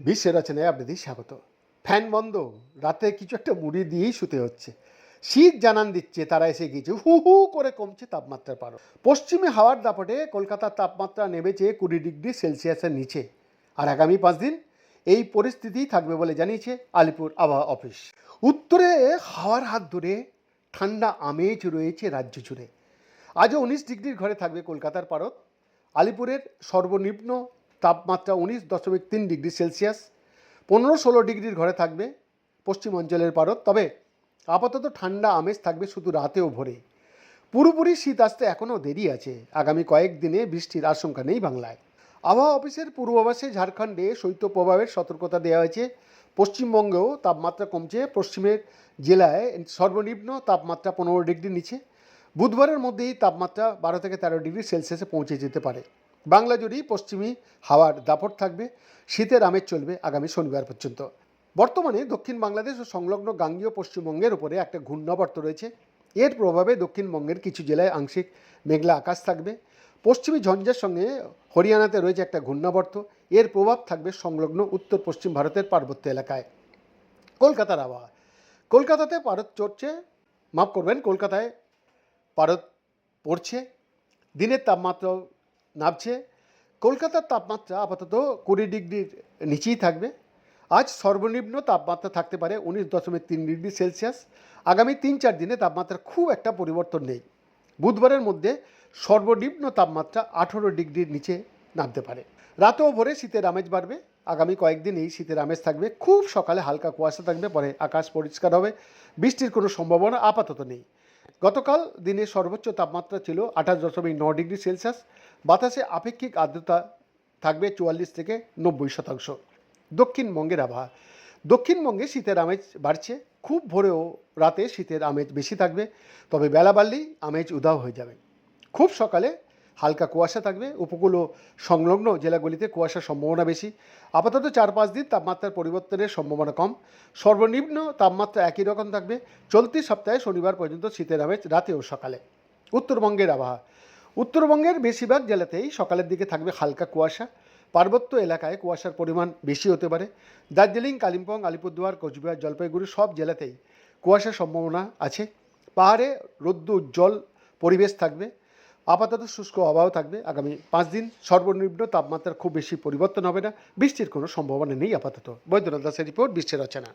বিশ্বের রচনায় আপনাদের স্বাগত ফ্যান বন্ধ রাতে কিছু একটা মুড়ি দিয়েই শুতে হচ্ছে শীত জানান দিচ্ছে তারা এসে গিয়েছে হু হু করে কমছে তাপমাত্রার পারো পশ্চিমে হাওয়ার দাপটে কলকাতার তাপমাত্রা নেমেছে কুড়ি ডিগ্রি সেলসিয়াসের নিচে আর আগামী পাঁচ দিন এই পরিস্থিতি থাকবে বলে জানিয়েছে আলিপুর আবহাওয়া অফিস উত্তরে হাওয়ার হাত ধরে ঠান্ডা আমেজ রয়েছে রাজ্য জুড়ে আজও উনিশ ডিগ্রির ঘরে থাকবে কলকাতার পারদ। আলিপুরের সর্বনিম্ন তাপমাত্রা উনিশ দশমিক তিন ডিগ্রি সেলসিয়াস। পনেরো ষোলো ডিগ্রির ঘরে থাকবে পশ্চিম অঞ্চলের পারদ। তবে আপাতত ঠান্ডা আমেজ থাকবে শুধু রাতেও ভোরে। পুরোপুরি শীত আসতে এখনও দেরি আছে। আগামী কয়েকদিনে বৃষ্টির আশঙ্কা নেই বাংলায়। আবহাওয়া অফিসের পূর্বাভাসে ঝাড়খণ্ডে শৈত্য প্রভাবের সতর্কতা দেওয়া হয়েছে। পশ্চিমবঙ্গেও তাপমাত্রা কমছে। পশ্চিমের জেলায় সর্বনিম্ন তাপমাত্রা পনেরো ডিগ্রি নিচে। বুধবারের মধ্যেই তাপমাত্রা বারো থেকে তেরো ডিগ্রি সেলসিয়াসে পৌঁছে যেতে পারে। বাংলা জুড়েই পশ্চিমী হাওয়ার দাপট থাকবে। শীতের আমেজ চলবে আগামী শনিবার পর্যন্ত। বর্তমানে দক্ষিণ বাংলাদেশ ও সংলগ্ন গাঙ্গীয় পশ্চিমবঙ্গের উপরে একটা ঘূর্ণাবর্ত রয়েছে। এর প্রভাবে দক্ষিণবঙ্গের কিছু জেলায় আংশিক মেঘলা আকাশ থাকবে। পশ্চিমী ঝঞ্ঝার সঙ্গে হরিয়ানাতে রয়েছে একটা ঘূর্ণাবর্ত। এর প্রভাব থাকবে সংলগ্ন উত্তর পশ্চিম ভারতের পার্বত্য এলাকায়। কলকাতার আবহাওয়া। কলকাতাতে পারদ চড়ছে, মাফ করবেন, কলকাতায় পারদ পড়ছে, দিনের তাপমাত্রাও নামছে, কলকাতার তাপমাত্রা আপাতত কুড়ি ডিগ্রির নিচেই থাকবে। আজ সর্বনিম্ন তাপমাত্রা থাকতে পারে উনিশ দশমিক তিন ডিগ্রি সেলসিয়াস। আগামী তিন চার দিনে তাপমাত্রা খুব একটা পরিবর্তন নেই। বুধবারের মধ্যে সর্বনিম্ন তাপমাত্রা আঠেরো ডিগ্রির নিচে নামতে পারে। রাতেও ভোরে শীতের আমেজ বাড়বে। আগামী কয়েকদিন এই শীতের আমেজ থাকবে। খুব সকালে হালকা কুয়াশা থাকবে, পরে আকাশ পরিষ্কার হবে। বৃষ্টির কোনো সম্ভাবনা আপাতত নেই। গতকাল দিনের সর্বোচ্চ তাপমাত্রা ছিল আঠাশ দশমিক ন ডিগ্রি সেলসিয়াস। বাতাসে আপেক্ষিক আর্দ্রতা থাকবে চুয়াল্লিশ থেকে নব্বই শতাংশ। দক্ষিণবঙ্গের আবহাওয়া। দক্ষিণবঙ্গে শীতের আমেজ বাড়ছে। খুব ভোরেও রাতে শীতের আমেজ বেশি থাকবে। তবে বেলা বাড়লেই আমেজ উধাও হয়ে যাবে। খুব সকালে হালকা কুয়াশা থাকবে। উপকূল ও সংলগ্ন জেলাগুলিতে কুয়াশার সম্ভাবনা বেশি। আপাতত চার পাঁচ দিন তাপমাত্রার পরিবর্তনের সম্ভাবনা কম। সর্বনিম্ন তাপমাত্রা একই রকম থাকবে। চলতি সপ্তাহে শনিবার পর্যন্ত শীতের আমেজ রাতে ও সকালে। উত্তরবঙ্গের আবহাওয়া। উত্তরবঙ্গের বেশিরভাগ জেলাতেই সকালের দিকে থাকবে হালকা কুয়াশা। পার্বত্য এলাকায় কুয়াশার পরিমাণ বেশি হতে পারে। দার্জিলিং, কালিম্পং, আলিপুরদুয়ার, কোচবিহার, জলপাইগুড়ি সব জেলাতেই কুয়াশার সম্ভাবনা আছে। পাহাড়ে রৌদ্র উজ্জ্বল পরিবেশ থাকবে। আপাতত শুষ্ক আবহাওয়া থাকবে। আগামী পাঁচ দিন সর্বনিম্ন তাপমাত্রা খুব বেশি পরিবর্তন হবে না। বৃষ্টির কোনো সম্ভাবনা নেই আপাতত। বৈদ্যনাথ দাসের রিপোর্ট বৃষ্টির রচনা।